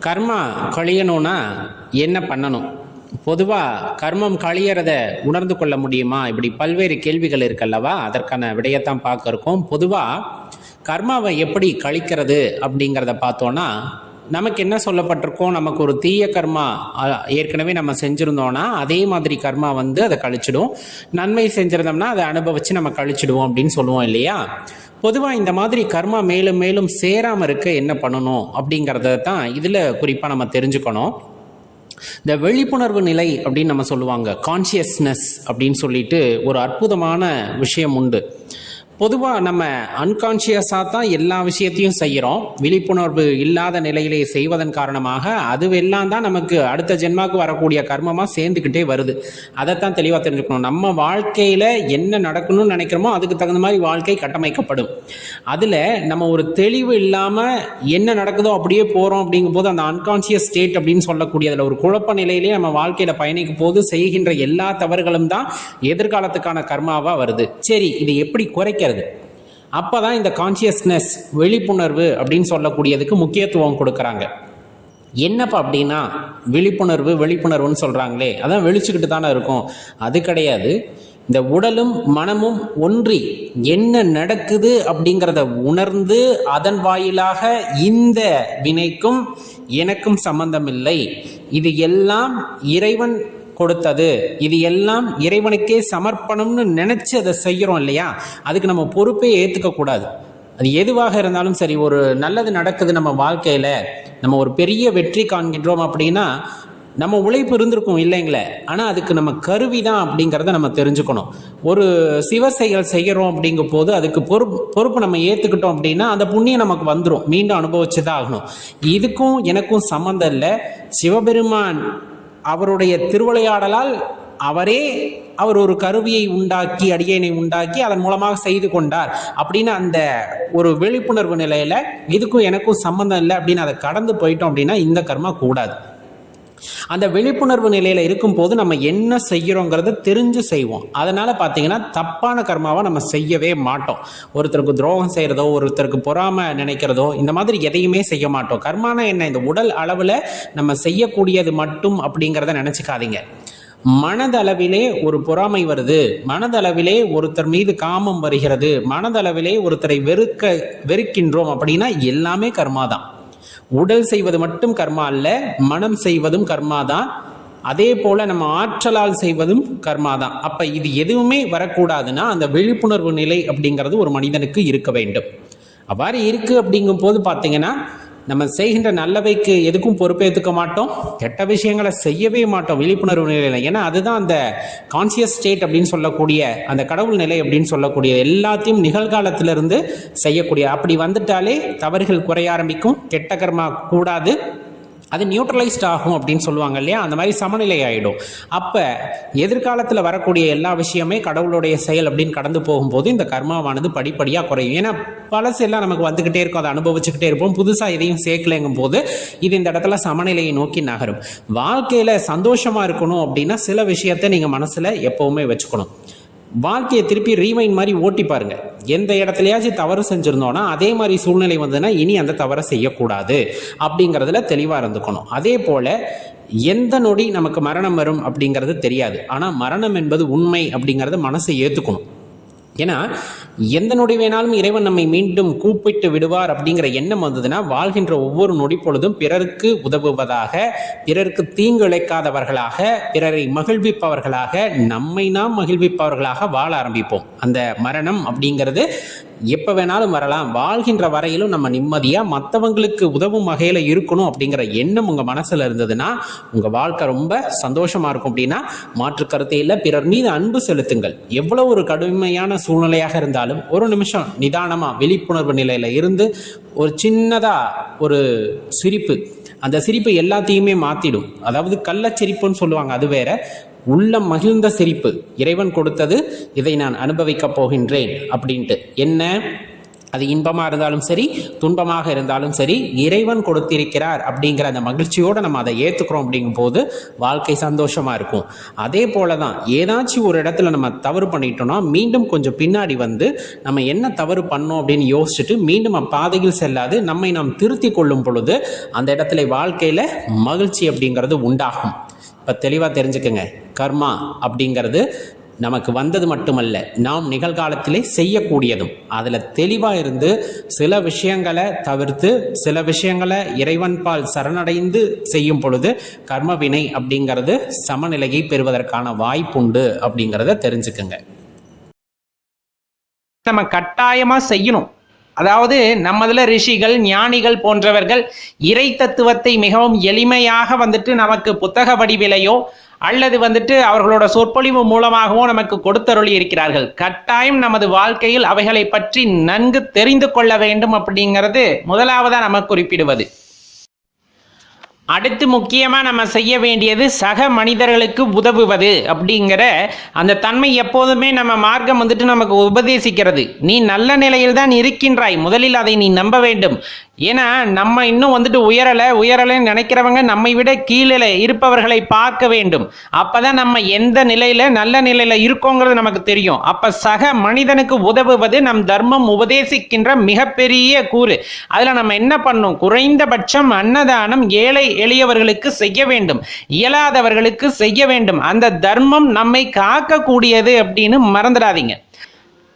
கர்மா கழியணும்னா என்ன பண்ணணும்? பொதுவாக கர்மம் கழியறத உணர்ந்து கொள்ள முடியுமா? இப்படி பல்வேறு கேள்விகள் இருக்கல்லவா? அதற்கான விடையத்தான் பார்க்க இருக்கோம். பொதுவாக கர்மாவை எப்படி கழிக்கிறது அப்படிங்கிறத பார்த்தோன்னா நமக்கு என்ன சொல்லப்பட்டிருக்கோம் நமக்கு ஒரு தீய கர்மா ஏற்கனவே நம்ம செஞ்சுருந்தோம்னா அதே மாதிரி கர்மா வந்து அதை கழிச்சிடும். நன்மை செஞ்சிருந்தோம்னா அதை அனுபவிச்சு நம்ம கழிச்சிடுவோம் அப்படின்னு சொல்லுவோம் இல்லையா? பொதுவாக இந்த மாதிரி கர்மா மேலும் மேலும் சேராமல் இருக்க என்ன பண்ணணும் அப்படிங்கிறத தான் இதில் குறிப்பாக நம்ம தெரிஞ்சுக்கணும். இந்த விழிப்புணர்வு நிலை அப்படின்னு நம்ம சொல்லுவாங்க கான்சியஸ்னஸ் அப்படின்னு சொல்லிட்டு ஒரு அற்புதமான விஷயம் உண்டு. பொதுவாக நம்ம அன்கான்ஷியஸாக தான் எல்லா விஷயத்தையும் செய்கிறோம் விழிப்புணர்வு இல்லாத நிலையிலே செய்வதன் காரணமாக அதுவெல்லாம் தான் நமக்கு அடுத்த ஜென்மாவுக்கு வரக்கூடிய கர்மமாக சேர்ந்துக்கிட்டே வருது. அதைத்தான் தெளிவாக தெரிஞ்சுக்கணும். நம்ம வாழ்க்கையில் என்ன நடக்கணும்னு நினைக்கிறோமோ அதுக்கு தகுந்த மாதிரி வாழ்க்கை கட்டமைக்கப்படும். அதில் நம்ம ஒரு தெளிவு இல்லாமல் என்ன நடக்குதோ அப்படியே போகிறோம் அப்படிங்கும்போது அந்த அன்கான்ஷியஸ் ஸ்டேட் அப்படின்னு சொல்லக்கூடிய அதில் ஒரு குழப்ப நிலையிலே நம்ம வாழ்க்கையில் பயணிக்கும் போது செய்கின்ற எல்லா தவறுகளும் தான் எதிர்காலத்துக்கான கர்மாவாக வருது. சரி இதை எப்படி குறைக்க கிடைக்கிறது அப்போ தான் இந்த கான்சியஸ்னஸ் விழிப்புணர்வு அப்படின்னு சொல்லக்கூடியதுக்கு முக்கியத்துவம் கொடுக்குறாங்க. என்னப்பா அப்படின்னா விழிப்புணர்வு விழிப்புணர்வுன்னு சொல்கிறாங்களே அதான் வெளிச்சுக்கிட்டு தானே இருக்கும். அது கிடையாது. இந்த உடலும் மனமும் ஒன்றி என்ன நடக்குது அப்படிங்கிறத உணர்ந்து அதன் வாயிலாக இந்த வினைக்கும் எனக்கும் சம்பந்தமில்லை. இது எல்லாம் இறைவன் கொடுத்தது. இது எல்லாம் இறைவனுக்கே சமர்ப்பணம்னு நினைச்சு அதை செய்கிறோம் இல்லையா? அதுக்கு நம்ம பொறுப்பே ஏற்றுக்கக்கூடாது அது எதுவாக இருந்தாலும் சரி ஒரு நல்லது நடக்குது நம்ம வாழ்க்கையில் நம்ம ஒரு பெரிய வெற்றி காண்கின்றோம் அப்படின்னா நம்ம உழைப்பு இருந்திருக்கும் இல்லைங்களே? ஆனால் அதுக்கு நம்ம கருவி தான் அப்படிங்கிறத நம்ம தெரிஞ்சுக்கணும். ஒரு சிவ செயல் செய்கிறோம் அப்படிங்கும் போது அதுக்கு பொறுப்பு பொறுப்பு நம்ம ஏற்றுக்கிட்டோம் அப்படின்னா அந்த புண்ணியம் நமக்கு வந்துடும் மீண்டும் அனுபவிச்சு தான் ஆகணும். இதுக்கும் எனக்கும் சம்மந்தம் இல்லை. சிவபெருமான் அவருடைய திருவிளையாடலால் அவரே அவர் ஒரு கருவியை உண்டாக்கி அடியனை உண்டாக்கி அதன் மூலமாக செய்து கொண்டார். அப்படின்னு அந்த ஒரு விழிப்புணர்வு நிலையில இதுக்கும் எனக்கும் சம்மந்தம் இல்லை அப்படின்னு அதை கடந்து போயிட்டோம் அப்படின்னா இந்த கர்மா கூடாது. அந்த விழிப்புணர்வு நிலையில் இருக்கும்போது நம்ம என்ன செய்கிறோங்கிறத தெரிஞ்சு செய்வோம். அதனால் பார்த்தீங்கன்னா தப்பான கர்மாவை நம்ம செய்யவே மாட்டோம். ஒருத்தருக்கு துரோகம் செய்கிறதோ ஒருத்தருக்கு பொறாமல் நினைக்கிறதோ இந்த மாதிரி எதையுமே செய்ய மாட்டோம். கர்மானா என்ன? இந்த உடல் அளவில் நம்ம செய்யக்கூடியது மட்டும் அப்படிங்கிறத நினச்சிக்காதீங்க. மனதளவிலே ஒரு பொறாமை வருது. மனதளவிலே ஒருத்தர் மீது காமம் வருகிறது. மனதளவிலே ஒருத்தரை வெறுக்க வெறுக்கின்றோம் அப்படின்னா எல்லாமே கர்மா தான் உடல் செய்வது மட்டும் கர்மா அல்ல மனம் செய்வதும் கர்மா தான். அதே போல நம்ம ஆற்றலால் செய்வதும் கர்மா தான். அப்ப இது எதுவுமே வரக்கூடாதுன்னா அந்த விழிப்புணர்வு நிலை அப்படிங்கிறது ஒரு மனிதனுக்கு இருக்க வேண்டும். அவ்வாறு இருக்கு அப்படிங்கும் போது பார்த்தீங்கன்னா நம்ம செய்கின்ற நல்லவைக்கு எதுக்கும் பொறுப்பேற்றுக்க மாட்டோம் கெட்ட விஷயங்களை செய்யவே மாட்டோம் விழிப்புணர்வு நிலையில். ஏன்னா அதுதான் அந்த கான்சியஸ் ஸ்டேட் அப்படின்னு சொல்லக்கூடிய அந்த கடவுள் நிலை அப்படின்னு சொல்லக்கூடிய எல்லாத்தையும் நிகழ்காலத்திலிருந்து செய்யக்கூடிய. அப்படி வந்துட்டாலே தவறுகள் குறைய ஆரம்பிக்கும் கெட்ட கர்மா கூடாது. அது நியூட்ரலைஸ்ட் ஆகும் அப்படின்னு சொல்லுவாங்க இல்லையா? அந்த மாதிரி சமநிலை ஆகிடும் அப்போ எதிர்காலத்தில் வரக்கூடிய எல்லா விஷயமே கடவுளுடைய செயல் அப்படின்னு கடந்து போகும்போது இந்த கர்மாவானது படிப்படியாக குறையும். ஏன்னா பழசு எல்லாம் நமக்கு வந்துக்கிட்டே இருக்கும். அதை அனுபவிச்சுக்கிட்டே இருப்போம். புதுசாக எதையும் சேர்க்கலைங்கும் போது இது இந்த இடத்துல சமநிலையை நோக்கி நகரும். வாழ்க்கையில் சந்தோஷமாக இருக்கணும் அப்படின்னா சில விஷயத்தை நீங்கள் மனசில் எப்போவுமே வச்சுக்கணும். வாழ்க்கையை திருப்பி ரீமைண்ட் மாதிரி ஓட்டி பாருங்க. எந்த இடத்துலயாச்சும் தவறு செஞ்சிருந்தோம்னா அதே மாதிரி சூழ்நிலை வந்ததுன்னா இனி அந்த தவறை செய்யக்கூடாது அப்படிங்கிறதுல தெளிவாக இருந்துக்கணும். அதே போல எந்த நொடி நமக்கு மரணம் வரும் அப்படிங்கிறது தெரியாது. ஆனால் மரணம் என்பது உண்மை அப்படிங்கிறத மனசை ஏற்றுக்கணும் ஏன்னா எந்த நொடி வேணாலும் இறைவன் நம்மை மீண்டும் கூப்பிட்டு விடுவார் அப்படிங்கிற எண்ணம் வந்ததுன்னா வாழ்கின்ற ஒவ்வொரு நொடி பொழுதும் பிறருக்கு உதவுவதாக பிறருக்கு தீங்கு இழைக்காதவர்களாக பிறரை மகிழ்விப்பவர்களாக நம்மை நாம் மகிழ்விப்பவர்களாக வாழ ஆரம்பிப்போம். அந்த மரணம் அப்படிங்கிறது எப்போ வேணாலும் வரலாம். வாழ்கின்ற வரையிலும் நம்ம நிம்மதியாக மற்றவங்களுக்கு உதவும் வகையில் இருக்கணும் அப்படிங்கிற எண்ணம் உங்கள் மனசில் இருந்ததுன்னா உங்கள் வாழ்க்கை ரொம்ப சந்தோஷமாக இருக்கும் அப்படின்னா மாற்று கருத்தை இல்லை. பிறர் மீது அன்பு செலுத்துங்கள். எவ்வளோ ஒரு கடுமையான சூழ்நிலையாக இருந்தாலும் ஒரு நிமிஷம் நிதானமாக விழிப்புணர்வு நிலையில் இருந்து ஒரு சின்னதாக ஒரு சிரிப்பு. அந்த சிரிப்பு எல்லாத்தையுமே மாற்றிடும் அதாவது கள்ளச்சிரிப்புன்னு சொல்லுவாங்க அது வேற. உள்ளம் மகிழ்ந்த சிரிப்பு. இறைவன் கொடுத்தது இதை நான் அனுபவிக்கப் போகின்றேன் அப்படின்ட்டு. என்ன? அது இன்பமாக இருந்தாலும் சரி துன்பமாக இருந்தாலும் சரி இறைவன் கொடுத்திருக்கிறார் அப்படிங்கிற அந்த மகிழ்ச்சியோடு நம்ம அதை ஏற்றுக்கிறோம் அப்படிங்கும்போது வாழ்க்கை சந்தோஷமாக இருக்கும். அதே போல தான் ஏதாச்சும் ஒரு இடத்துல நம்ம தவறு பண்ணிட்டோம்னா மீண்டும் கொஞ்சம் பின்னாடி வந்து நம்ம என்ன தவறு பண்ணோம் அப்படின்னு யோசிச்சுட்டு மீண்டும் பாதையில் செல்லாது நம்மை நாம் திருத்தி கொள்ளும் பொழுது அந்த இடத்துல வாழ்க்கையில் மகிழ்ச்சி அப்படிங்கிறது உண்டாகும். இப்போ தெளிவாக தெரிஞ்சுக்கங்க. கர்மா அப்படிங்கிறது நமக்கு வந்தது மட்டுமல்ல நாம் நிகழ்காலத்திலே செய்யக்கூடியதும். அதில் தெளிவாக இருந்து சில விஷயங்களை தவிர்த்து சில விஷயங்களை இறைவன்பால் சரணடைந்து செய்யும் பொழுது கர்மவினை அப்படிங்கிறது சமநிலையை பெறுவதற்கான வாய்ப்புண்டு அப்படிங்கிறத தெரிஞ்சுக்குங்க. நம்ம கட்டாயமாக செய்யணும். அதாவது நம்மதுல ரிஷிகள் ஞானிகள் போன்றவர்கள் இறை தத்துவத்தை மிகவும் எளிமையாக வந்துட்டு நமக்கு புத்தக வடிவிலையோ அல்லது வந்துட்டு அவர்களோட சொற்பொழிவு மூலமாகவோ நமக்கு கொடுத்தருளி இருக்கிறார்கள். கட்டாயம் நமது வாழ்க்கையில் அவைகளை பற்றி நன்கு தெரிந்து கொள்ள வேண்டும் அப்படிங்கிறது முதலாவதா நம்ம குறிப்பிடுவது. அடுத்து முக்கியமாக நம்ம செய்ய வேண்டியது சக மனிதர்களுக்கு உதவுவது அப்படிங்கிற அந்த தன்மை எப்போதுமே நம்ம மார்க்கம் வந்துட்டு நமக்கு உபதேசிக்கிறது. நீ நல்ல நிலையில் தான் இருக்கின்றாய். முதலில் அதை நீ நம்ப வேண்டும். ஏன்னா நம்ம இன்னும் வந்துட்டு உயரலை உயரலைன்னு நினைக்கிறவங்க நம்மை விட கீழே இருப்பவர்களை பார்க்க வேண்டும். அப்பதான் நம்ம எந்த நிலையில நல்ல நிலையில இருக்கோங்கிறது நமக்கு தெரியும். அப்ப சக மனிதனுக்கு உதவுவது நம் தர்மம் உபதேசிக்கின்ற மிகப்பெரிய கூறு. அதில் நம்ம என்ன பண்ணும்? குறைந்தபட்சம் அன்னதானம் ஏழை எளியவர்களுக்கு செய்ய வேண்டும். இயலாதவர்களுக்கு செய்ய வேண்டும். அந்த தர்மம் நம்மை காக்கக்கூடியது அப்படின்னு மறந்துடாதீங்க.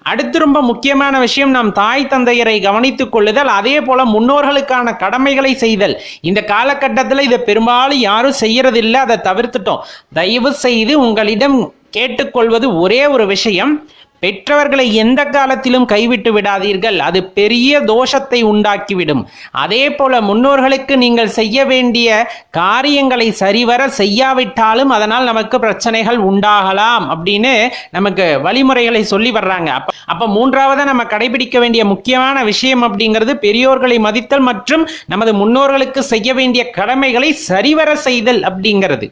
அடுத்து ரொம்ப முக்கியமான விஷயம் நாம் தாய் தந்தையரை கவனித்துக் கொள்ளுதல் அதே போல முன்னோர்களுக்கான கடமைகளை செய்தல். இந்த காலகட்டத்தில் இதை பெரும்பாலும் யாரும் செய்யறதில்லை அதை தவிர்த்துட்டோம். தயவு செய்து உங்களிடம் கேட்டுக்கொள்வது ஒரே ஒரு விஷயம் பெற்றவர்களை எந்த காலத்திலும் கைவிட்டு விடாதீர்கள். அது பெரிய தோஷத்தை உண்டாக்கிவிடும். அதே போல முன்னோர்களுக்கு நீங்கள் செய்ய வேண்டிய காரியங்களை சரிவர செய்யாவிட்டாலும் அதனால் நமக்கு பிரச்சனைகள் உண்டாகலாம் அப்படின்னு நமக்கு வழிமுறைகளை சொல்லி வர்றாங்க. அப்ப அப்ப மூன்றாவதாக நம்ம கடைபிடிக்க வேண்டிய முக்கியமான விஷயம் அப்படிங்கிறது பெரியோர்களை மதித்தல் மற்றும் நமது முன்னோர்களுக்கு செய்ய வேண்டிய கடமைகளை சரிவர செய்தல் அப்படிங்கிறது.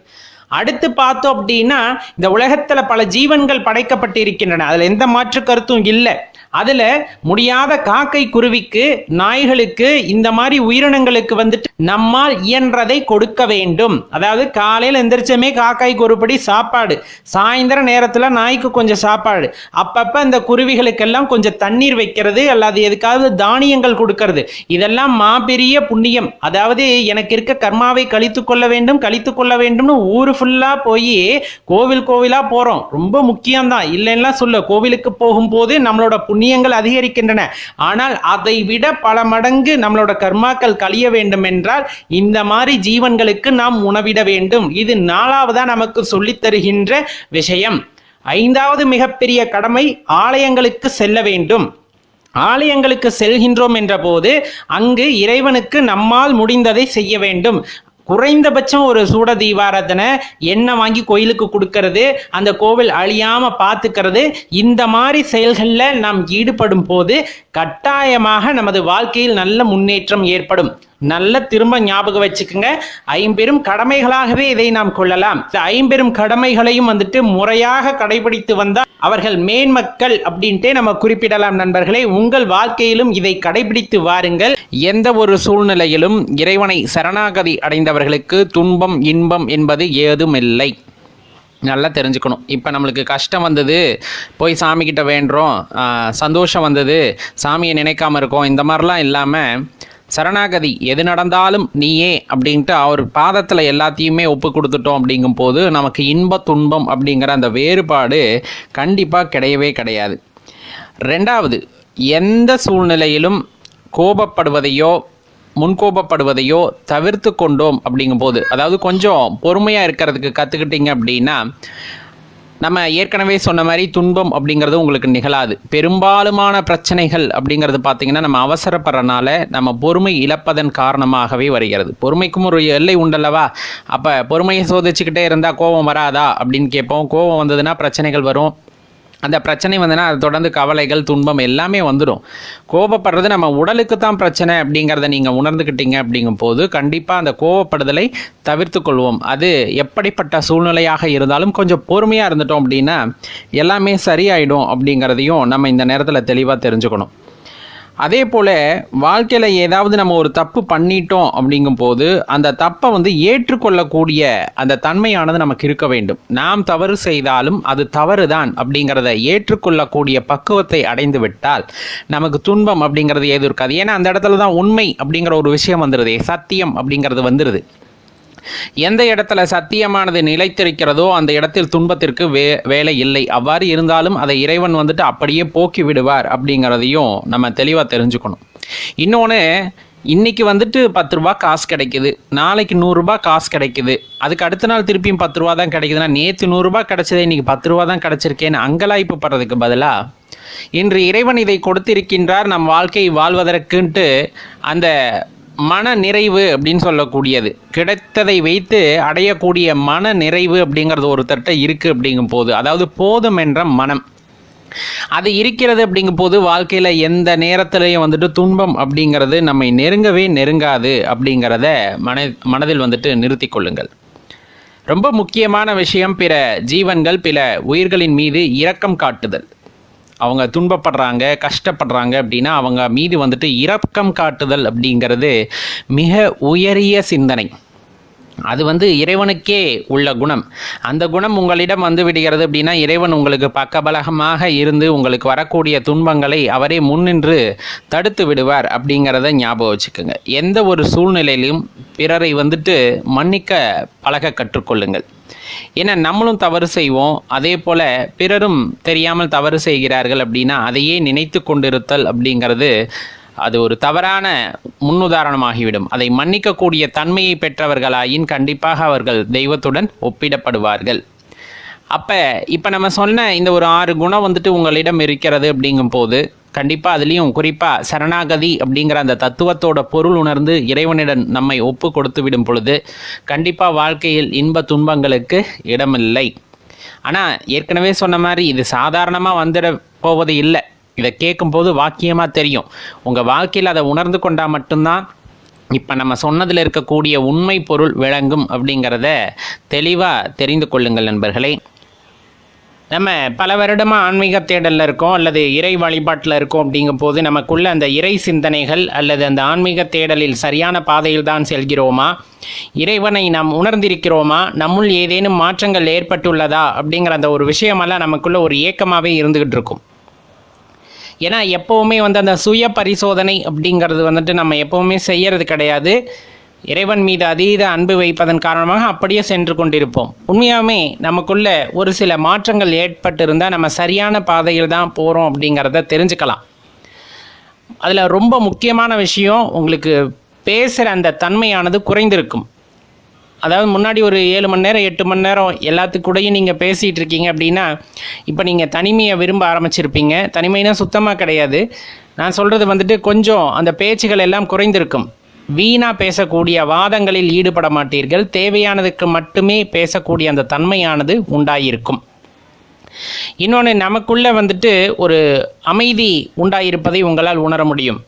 அடுத்து பார்த்தோம் அப்படின்னா இந்த உலகத்துல பல ஜீவன்கள் படைக்கப்பட்டிருக்கின்றன. அதுல எந்த மாற்று கருத்தும் இல்லை. அதுல முடியாத காக்கை குருவிக்கு நாய்களுக்கு இந்த மாதிரி உயிரினங்களுக்கு வந்துட்டு நம்மால் இயன்றதை கொடுக்க வேண்டும். அதாவது காலையில் எந்திரிச்சமே காக்காய் ஒருபடி சாப்பாடு. சாயந்தர நேரத்துல நாய்க்கு கொஞ்சம் சாப்பாடு. அப்பப்ப இந்த குருவிகளுக்கெல்லாம் கொஞ்சம் தண்ணீர் வைக்கிறது அல்லது எதுக்காவது தானியங்கள் கொடுக்கறது. இதெல்லாம் மாபெரிய புண்ணியம். அதாவது எனக்கு இருக்க கர்மாவை கழித்து கொள்ள வேண்டும் கழித்து கொள்ள வேண்டும்னு ஊரு ஃபுல்லா போய் கோவில் கோவிலா போறோம். ரொம்ப முக்கியம்தான். இல்லைன்னா சொல்ல கோவிலுக்கு போகும்போது நம்மளோட புண்ணியங்கள் அதிகரிக்கின்றன. ஆனால் அதை விட பல மடங்கு நம்மளோட கர்மாக்கள் கழிய வேண்டும் என்றால் இந்த மாதிரி ஜீவன்களுக்கு நாம் உணவிட வேண்டும். இது நாலாவதா நமக்கு சொல்லித் தருகின்ற விஷயம். ஐந்தாவது மிகப்பெரிய கடமை ஆலயங்களுக்கு செல்ல வேண்டும். ஆலயங்களுக்கு செல்கின்றோம் என்ற போது அங்கு இறைவனுக்கு நம்மால் முடிந்ததை செய்ய வேண்டும். குறைந்தபட்சம் ஒரு சூட தீபாராதனை எண்ணெய் வாங்கி கோயிலுக்கு கொடுக்கறது அந்த கோவில் அழியாம பார்த்துக்கிறது இந்த மாதிரி செயல்களில் நாம் ஈடுபடும் போது கட்டாயமாக நமது வாழ்க்கையில் நல்ல முன்னேற்றம் ஏற்படும். நல்ல திரும்ப ஞாபகம் வச்சுக்கோங்க. ஐம்பெரும் கடமைகளாகவே இதை நாம் கொள்ளலாம். இந்த ஐம்பெரும் கடமைகளையும் வந்துட்டு முறையாக கடைபிடித்து வந்தால் அவர்கள் மேன்மக்கள் அப்படின்ட்டே நம்ம குறிப்பிடலாம் நண்பர்களே. உங்கள் வாழ்க்கையிலும் இதை கடைபிடித்து வாருங்கள். எந்த ஒரு சூழ்நிலையிலும் இறைவனை சரணாகதி அடைந்தவர்களுக்கு துன்பம் இன்பம் என்பது ஏதுமில்லை. நல்லா தெரிஞ்சுக்கணும். இப்போ நம்மளுக்கு கஷ்டம் வந்தது போய் சாமிக்கிட்ட வேண்டுறோம் சந்தோஷம் வந்தது சாமியை நினைக்காம இருக்கோம் இந்த மாதிரிலாம் இல்லாமல் சரணாகதி எது நடந்தாலும் நீயே அப்படின்ட்டு அவர் பாதத்தில் எல்லாத்தையுமே ஒப்பு கொடுத்துட்டோம் அப்படிங்கும் போது நமக்கு இன்ப துன்பம் அப்படிங்கிற அந்த வேறுபாடு கண்டிப்பாக கிடையவே கிடையாது. ரெண்டாவது எந்த சூழ்நிலையிலும் கோபப்படுவதையோ முன்கோபப்படுவதையோ தவிர்த்து கொண்டோம் அப்படிங்கும்போது அதாவது கொஞ்சம் பொறுமையாக இருக்கிறதுக்கு கற்றுக்கிட்டீங்க அப்படின்னா நம்ம ஏற்கனவே சொன்ன மாதிரி துன்பம் அப்படிங்கிறது உங்களுக்கு நிகழாது. பெரும்பாலுமான பிரச்சனைகள் அப்படிங்கிறது பார்த்தீங்கன்னா நம்ம அவசரப்படுறனால நம்ம பொறுமை இழப்பதன் காரணமாகவே வருகிறது. பொறுமைக்கும் ஒரு எல்லை உண்டல்லவா? அப்போ பொறுமையை சோதிச்சுக்கிட்டே இருந்தால் கோபம் வராதா அப்படின்னு கேட்போம். கோபம் வந்ததுன்னா பிரச்சனைகள் வரும். அந்த பிரச்சனை வந்துன்னா அது தொடர்ந்து கவலைகள் துன்பம் எல்லாமே வந்துடும் கோபப்படுறது நம்ம உடலுக்கு தான் பிரச்சனை அப்படிங்கிறத நீங்கள் உணர்ந்துக்கிட்டீங்க அப்படிங்கும் போது கண்டிப்பாக அந்த கோபப்படுதலை தவிர்த்து கொள்வோம். அது எப்படிப்பட்ட சூழ்நிலையாக இருந்தாலும் கொஞ்சம் பொறுமையாக இருந்துட்டோம் அப்படின்னா எல்லாமே சரியாயிடும் அப்படிங்கிறதையும் நம்ம இந்த நேரத்தில் தெளிவாக தெரிஞ்சுக்கணும். அதே போல் வாழ்க்கையில் ஏதாவது நம்ம ஒரு தப்பு பண்ணிட்டோம் அப்படிங்கும்போது அந்த தப்பை வந்து ஏற்றுக்கொள்ளக்கூடிய அந்த தன்மையானது நமக்கு இருக்க வேண்டும். நாம் தவறு செய்தாலும் அது தவறு தான் அப்படிங்கிறத ஏற்றுக்கொள்ளக்கூடிய பக்குவத்தை அடைந்து விட்டால் நமக்கு துன்பம் அப்படிங்கிறது ஏதும் இருக்காது. ஏன்னா அந்த இடத்துல தான் உண்மை அப்படிங்கிற ஒரு விஷயம் வந்துடுது சத்தியம் அப்படிங்கிறது வந்துடுது எந்த இடத்துல சத்தியமானது நிலைத்திருக்கிறதோ அந்த இடத்தில் துன்பத்திற்கு வே வேலை இல்லை. அவ்வாறு இருந்தாலும் அதை இறைவன் வந்துட்டு அப்படியே போக்கி விடுவார் அப்படிங்கிறதையும் நம்ம தெளிவாக தெரிஞ்சுக்கணும். இன்னொன்று இன்னைக்கு வந்துட்டு பத்து ரூபா காசு கிடைக்குது. நாளைக்கு நூறுரூபா காசு கிடைக்குது. அதுக்கு அடுத்த நாள் திருப்பியும் பத்து ரூபா தான் கிடைக்குதுன்னா நேற்று நூறுரூபா கிடைச்சதே இன்னைக்கு பத்து ரூபா தான் கிடைச்சிருக்கேன்னு அங்கலாய்ப்பு படுறதுக்கு பதிலாக இன்று இறைவன் இதை கொடுத்திருக்கின்றார் நம் வாழ்க்கை வாழ்வதற்குன்ட்டு அந்த மன நிறைவு அப்படின்னு சொல்லக்கூடியது. கிடைத்ததை வைத்து அடையக்கூடிய மன நிறைவு அப்படிங்கிறது ஒருத்தர்கிட்ட இருக்குது அப்படிங்கும் போது அதாவது போதும் என்ற மனம். அது இருக்கிறது அப்படிங்கும் போது வாழ்க்கையில் எந்த நேரத்திலையும் வந்துட்டு துன்பம் அப்படிங்கிறது நம்மை நெருங்கவே நெருங்காது அப்படிங்கிறத மன மனதில் வந்துட்டு நிறுத்தி கொள்ளுங்கள். ரொம்ப முக்கியமான விஷயம் பிற ஜீவன்கள் பிற உயிர்களின் மீது இரக்கம் காட்டுதல். அவங்க துன்பப்படுறாங்க கஷ்டப்படுறாங்க அப்படின்னா அவங்க மீது வந்துட்டு இரக்கம் காட்டுதல் அப்படிங்கிறது மிக உயரிய சிந்தனை. அது வந்து இறைவனுக்கே உள்ள குணம். அந்த குணம் உங்களிடம் வந்து விடுகிறது அப்படின்னா இறைவன் உங்களுக்கு பக்கபலகமாக இருந்து உங்களுக்கு வரக்கூடிய துன்பங்களை அவரே முன்னின்று தடுத்து விடுவார் அப்படிங்கிறத ஞாபகம் வச்சுக்கோங்க. எந்த ஒரு சூழ்நிலையிலும் பிறரை வந்துட்டு மன்னிக்க பழக கற்றுக்கொள்ளுங்கள். ஏன்னா நம்மளும் தவறு செய்வோம். அதே போல் பிறரும் தெரியாமல் தவறு செய்கிறார்கள் அப்படின்னா அதையே நினைத்து கொண்டிருத்தல் அப்படிங்கிறது அது ஒரு தவறான முன்னுதாரணமாகிவிடும். அதை மன்னிக்கக்கூடிய தன்மையை பெற்றவர்களாயின் கண்டிப்பாக அவர்கள் தெய்வத்துடன் ஒப்பிடப்படுவார்கள். அப்போ இப்போ நம்ம சொன்ன இந்த ஒரு ஆறு குணம் வந்துட்டு உங்களிடம் இருக்கிறது அப்படிங்கும்போது கண்டிப்பாக அதுலேயும் குறிப்பாக சரணாகதி அப்படிங்கிற அந்த தத்துவத்தோட பொருள் உணர்ந்து இறைவனிடம் நம்மை ஒப்பு கொடுத்து விடும் பொழுது கண்டிப்பாக வாழ்க்கையில் இன்ப துன்பங்களுக்கு இடமில்லை. ஆனால் ஏற்கனவே சொன்ன மாதிரி இது சாதாரணமாக வந்துட போவது இல்லை. இதை கேட்கும்போது வாக்கியமாக தெரியும். உங்கள் வாழ்க்கையில் அதை உணர்ந்து கொண்டால் மட்டும்தான் இப்போ நம்ம சொன்னதில் இருக்கக்கூடிய உண்மை பொருள் விளங்கும் அப்படிங்கிறத தெளிவாக தெரிந்து கொள்ளுங்கள் நண்பர்களே. நம்ம பல வருடமாக ஆன்மீக தேடலில் இருக்கோம் அல்லது இறை வழிபாட்டில் இருக்கோம் அப்படிங்கும்போது நமக்குள்ள அந்த இறை சிந்தனைகள் அல்லது அந்த ஆன்மீக தேடலில் சரியான பாதையில் தான் செல்கிறோமா? இறைவனை நாம் உணர்ந்திருக்கிறோமா? நம்முள் ஏதேனும் மாற்றங்கள் ஏற்பட்டுள்ளதா? அப்படிங்கிற அந்த ஒரு விஷயமெல்லாம் நமக்குள்ள ஒரு ஏக்கமாகவே இருந்துகிட்டு இருக்கும். ஏன்னா எப்போவுமே வந்து அந்த சுய பரிசோதனை அப்படிங்கிறது வந்துட்டு நம்ம எப்போவுமே செய்யறது கிடையாது. இறைவன் மீது அதீத அன்பு வைப்பதன் காரணமாக அப்படியே சென்று கொண்டிருப்போம். உண்மையாகவே நமக்குள்ள ஒரு சில மாற்றங்கள் ஏற்பட்டிருந்தால் நம்ம சரியான பாதையில் தான் போகிறோம் அப்படிங்கிறத தெரிஞ்சுக்கலாம். அதில் ரொம்ப முக்கியமான விஷயம் உங்களுக்கு பேசுகிற அந்த தன்மையானது குறைந்திருக்கும். அதாவது முன்னாடி ஒரு ஏழு மணி நேரம் எட்டு மணி நேரம் எல்லாத்துக்கூடையும் நீங்கள் பேசிகிட்டு இருக்கீங்க அப்படின்னா இப்போ நீங்கள் தனிமையை விரும்ப ஆரம்பிச்சிருப்பீங்க. தனிமைனா சுத்தமாக கிடையாது. நான் சொல்கிறது வந்துட்டு கொஞ்சம் அந்த பேச்சுகள் எல்லாம் குறைந்திருக்கும். வீணாக பேசக்கூடிய வாதங்களில் ஈடுபட மாட்டீர்கள். தேவையானதுக்கு மட்டுமே பேசக்கூடிய அந்த தன்மையானது உண்டாயிருக்கும். இன்னொன்று நமக்குள்ளே வந்துட்டு ஒரு அமைதி உண்டாயிருப்பதை உங்களால் உணர முடியும்.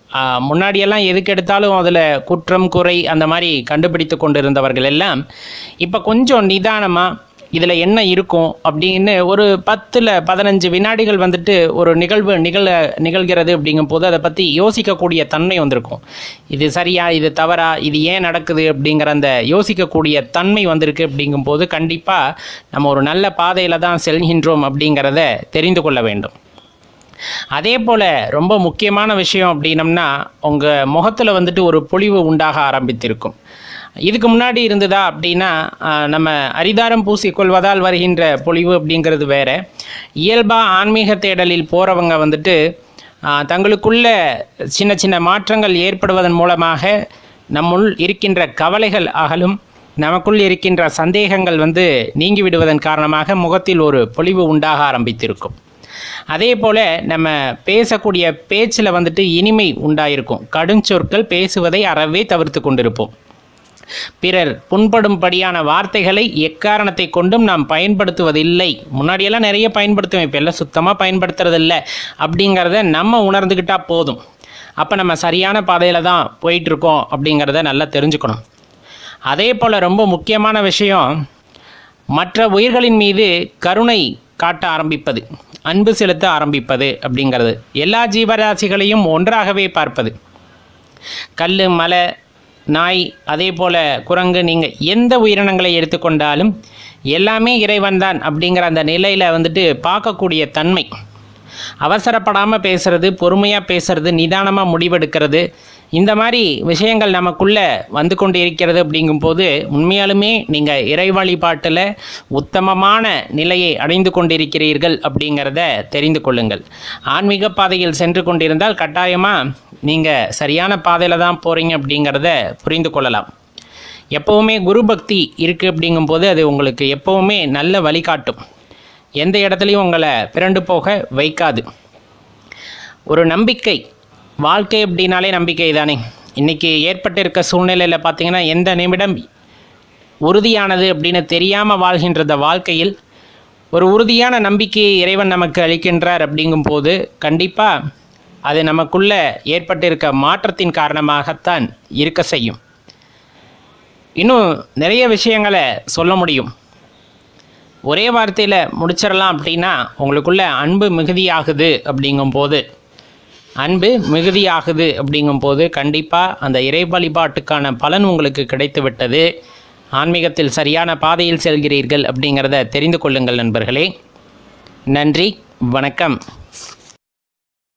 முன்னாடியெல்லாம் எதுக்கு எடுத்தாலும் அதில் குற்றம் குறை அந்த மாதிரி கண்டுபிடித்து கொண்டிருந்தவர்கள் எல்லாம் இப்போ கொஞ்சம் நிதானமாக இதில் என்ன இருக்கும் அப்படின்னு ஒரு பத்தில் பதினஞ்சு வினாடிகள் வந்துட்டு ஒரு நிகழ்வு நிகழ நிகழ்கிறது அப்படிங்கும்போது அதை பற்றி யோசிக்கக்கூடிய தன்மை வந்திருக்கும். இது சரியா இது தவறா இது ஏன் நடக்குது அப்படிங்கிற அந்த யோசிக்கக்கூடிய தன்மை வந்திருக்கு அப்படிங்கும்போது கண்டிப்பாக நம்ம ஒரு நல்ல பாதையில் தான் செல்கின்றோம் அப்படிங்கிறத தெரிந்து கொள்ள வேண்டும். அதே போல் ரொம்ப முக்கியமான விஷயம் அப்படின்னம்னா உங்கள் முகத்தில் வந்துட்டு ஒரு பொழிவு உண்டாக ஆரம்பித்திருக்கும். இதுக்கு முன்னாடி இருந்ததா அப்படின்னா நம்ம அரிதாரம் பூசிக்கொள்வதால் வருகின்ற பொழிவு அப்படிங்கிறது வேற. இயல்பாக ஆன்மீக தேடலில் போகிறவங்க வந்துட்டு தங்களுக்குள்ள சின்ன சின்ன மாற்றங்கள் ஏற்படுவதன் மூலமாக நம்முள் இருக்கின்ற கவலைகள் அகலும் நமக்குள் இருக்கின்ற சந்தேகங்கள் வந்து நீங்கிவிடுவதன் காரணமாக முகத்தில் ஒரு பொழிவு உண்டாக ஆரம்பித்திருக்கும். அதே போல் நம்ம பேசக்கூடிய பேச்சில் வந்துட்டு இனிமை உண்டாயிருக்கும். கடுஞ்சொற்கள் பேசுவதை அறவே தவிர்த்து கொண்டிருப்போம். பிறர் புண்படும்படியான வார்த்தைகளை எக்காரணத்தை கொண்டும் நாம் பயன்படுத்துவதில்லை. முன்னாடியெல்லாம் நிறைய பயன்படுத்துவேன் இப்போ எல்லாம் சுத்தமாக பயன்படுத்துறதில்ல அப்படிங்கிறத நம்ம உணர்ந்துக்கிட்டால் போதும். அப்போ நம்ம சரியான பாதையில் தான் போயிட்டுருக்கோம் அப்படிங்கிறத நல்லா தெரிஞ்சுக்கணும். அதே போல் ரொம்ப முக்கியமான விஷயம் மற்ற உயிர்களின் மீது கருணை காட்ட ஆரம்பிப்பது அன்பு செலுத்த ஆரம்பிப்பது அப்படிங்கிறது. எல்லா ஜீவராசிகளையும் ஒன்றாகவே பார்ப்பது. கல் மலை நாய் அதே போல் குரங்கு நீங்கள் எந்த உயிரினங்களை எடுத்துக்கொண்டாலும் எல்லாமே இறைவன்தான் அப்படிங்கிற அந்த நிலையில் வந்துட்டு பார்க்கக்கூடிய தன்மை. அவசரப்படாமல் பேசுறது பொறுமையாக பேசுறது நிதானமாக முடிவெடுக்கிறது இந்த மாதிரி விஷயங்கள் நமக்குள்ளே வந்து கொண்டு இருக்கிறது அப்படிங்கும்போது உண்மையாலுமே நீங்கள் இறை வழிபாட்டில் உத்தமமான நிலையை அடைந்து கொண்டிருக்கிறீர்கள் அப்படிங்கிறத தெரிந்து கொள்ளுங்கள். ஆன்மீக பாதையில் சென்று கொண்டிருந்தால் கட்டாயமாக நீங்கள் சரியான பாதையில் தான் போகிறீங்க அப்படிங்கிறத புரிந்து கொள்ளலாம். எப்போவுமே குரு பக்தி இருக்குது அப்படிங்கும்போது அது உங்களுக்கு எப்போவுமே நல்ல வழிகாட்டும். எந்த இடத்துலையும் உங்களை பிறண்டு போக வைக்காது. ஒரு நம்பிக்கை. வாழ்க்கை அப்படின்னாலே நம்பிக்கை தானே. இன்றைக்கி ஏற்பட்டிருக்க சூழ்நிலையில் பார்த்தீங்கன்னா எந்த நிமிடம் உறுதியானது அப்படின்னு தெரியாமல் வாழ்கின்ற வாழ்க்கையில் ஒரு உறுதியான நம்பிக்கையை இறைவன் நமக்கு அளிக்கின்றார் அப்படிங்கும்போது கண்டிப்பாக அது நமக்குள்ள ஏற்பட்டிருக்க மாற்றத்தின் காரணமாகத்தான் இருக்க செய்யும். இன்னும் நிறைய விஷயங்களை சொல்ல முடியும். ஒரே வார்த்தையில் முடிச்சிடலாம் அப்படின்னா உங்களுக்குள்ள அன்பு மிகுதியாகுது அப்படிங்கும்போது அன்பு மிகுதியாகுது அப்படிங்கும்போது கண்டிப்பாக அந்த இறை வழிபாட்டுக்கான பலன் உங்களுக்கு கிடைத்து விட்டது ஆன்மீகத்தில் சரியான பாதையில் செல்கிறீர்கள் அப்படிங்கிறத தெரிந்து கொள்ளுங்கள் நண்பர்களே. நன்றி வணக்கம்.